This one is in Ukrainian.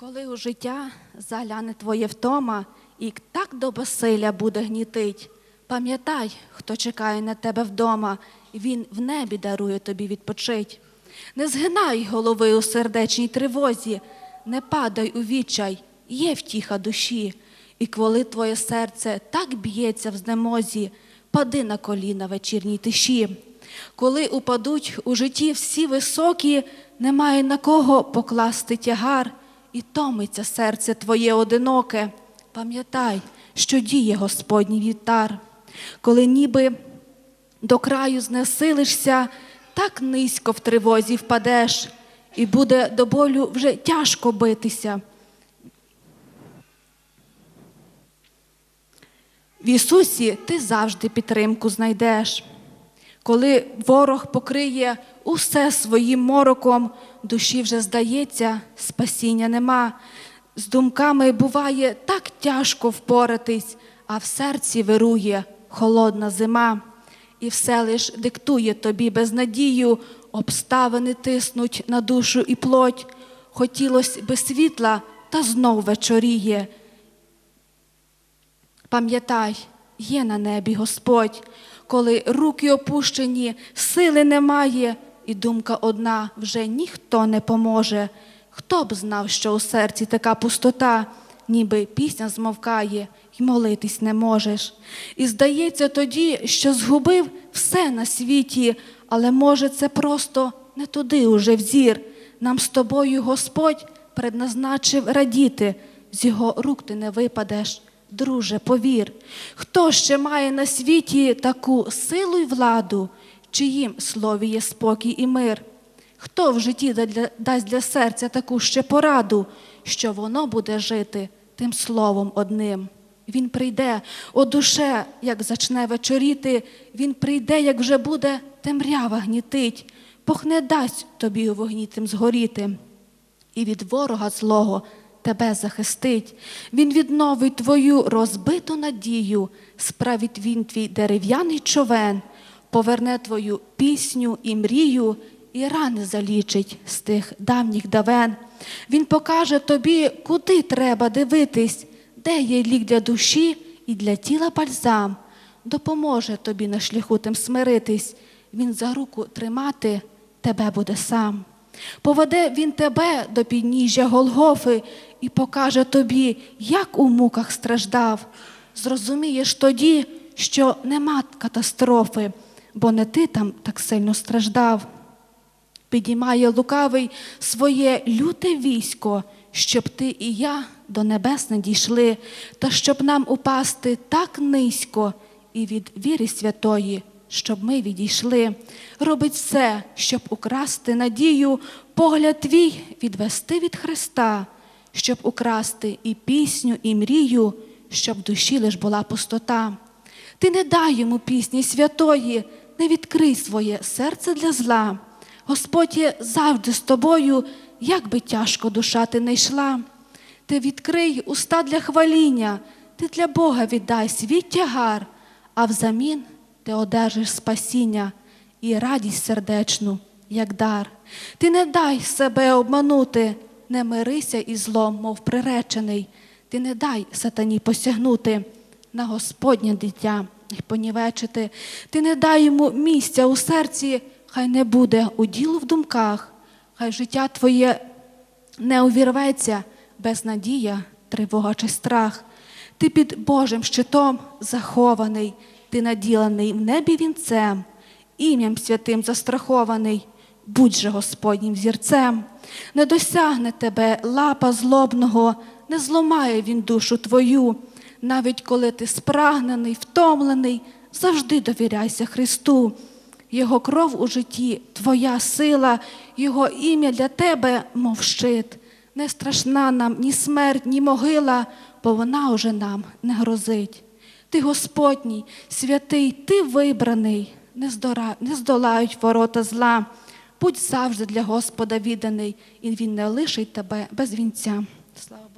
Коли у життя загляне твоє втома і так до безсилля буде гнітить, пам'ятай, хто чекає на тебе вдома, він в небі дарує тобі відпочить. Не згинай голови у сердечній тривозі, не падай у відчай, є втіха душі, і коли твоє серце так б'ється в знемозі, пади на коліна вечірній тиші. Коли упадуть у житті всі високі, немає на кого покласти тягар, і томиться серце твоє одиноке. Пам'ятай, що діє Господній вітар. Коли ніби до краю знесилишся, так низько в тривозі впадеш, і буде до болю вже тяжко битися. В Ісусі ти завжди підтримку знайдеш. Коли ворог покриє усе своїм мороком, душі вже здається, спасіння нема. З думками буває так тяжко впоратись, а в серці вирує холодна зима. І все лиш диктує тобі безнадію, обставини тиснуть на душу і плоть. Хотілось би світла, та знов вечоріє. Пам'ятай, є на небі Господь, коли руки опущені, сили немає, і думка одна вже ніхто не поможе. Хто б знав, що у серці така пустота, ніби пісня змовкає, й молитись не можеш. І здається тоді, що згубив все на світі, але може це просто не туди уже взір. Нам з тобою Господь предназначив радіти, з його рук ти не випадеш. Друже, повір, хто ще має на світі таку силу й владу, чиїм слові є спокій і мир? Хто в житті дасть для серця таку ще пораду, що воно буде жити тим словом одним? Він прийде о душе, як зачне вечоріти, він прийде, як вже буде темрява гнітить, Бог не дасть тобі у вогні тим згоріти і від ворога злого тебе захистить. Він відновить твою розбиту надію, справить він твій дерев'яний човен, поверне твою пісню і мрію, і рани залічить з тих давніх давен. Він покаже тобі, куди треба дивитись, де є лік для душі і для тіла бальзам. Допоможе тобі на шляху тим смиритись. Він за руку тримати тебе буде сам. Поведе він тебе до підніжжя Голгофи і покаже тобі, як у муках страждав. Зрозумієш тоді, що нема катастрофи, бо не ти там так сильно страждав. Підіймає лукавий своє люте військо, щоб ти і я до небес не дійшли, та щоб нам упасти так низько і від віри святої, щоб ми відійшли. Робить все, щоб украсти надію, погляд твій відвести від Христа, щоб украсти і пісню, і мрію, щоб в душі лиш була пустота. Ти не дай йому пісні святої, не відкрий своє серце для зла. Господь є завжди з тобою, як би тяжко душа ти не йшла. Ти відкрий уста для хваління, ти для Бога віддай свій тягар, а взамін ти одержиш спасіння і радість сердечну, як дар. Ти не дай себе обманути, не мирися із злом, мов приречений. Ти не дай сатані посягнути на Господнє дитя і понівечити. Ти не дай йому місця у серці, хай не буде уділу в думках, хай життя твоє не увірветься без надія, тривога чи страх. Ти під Божим щитом захований, ти наділений в небі вінцем, ім'ям святим застрахований, будь же Господнім зірцем. Не досягне тебе лапа злобного, не зломає він душу твою. Навіть коли ти спрагнений, втомлений, завжди довіряйся Христу. Його кров у житті, твоя сила, Його ім'я для тебе, мов щит. Не страшна нам ні смерть, ні могила, бо вона уже нам не грозить. Ти Господній, святий, ти вибраний, не, здолають ворота зла. Будь завжди для Господа відданий, і Він не лишить тебе без вінця. Слава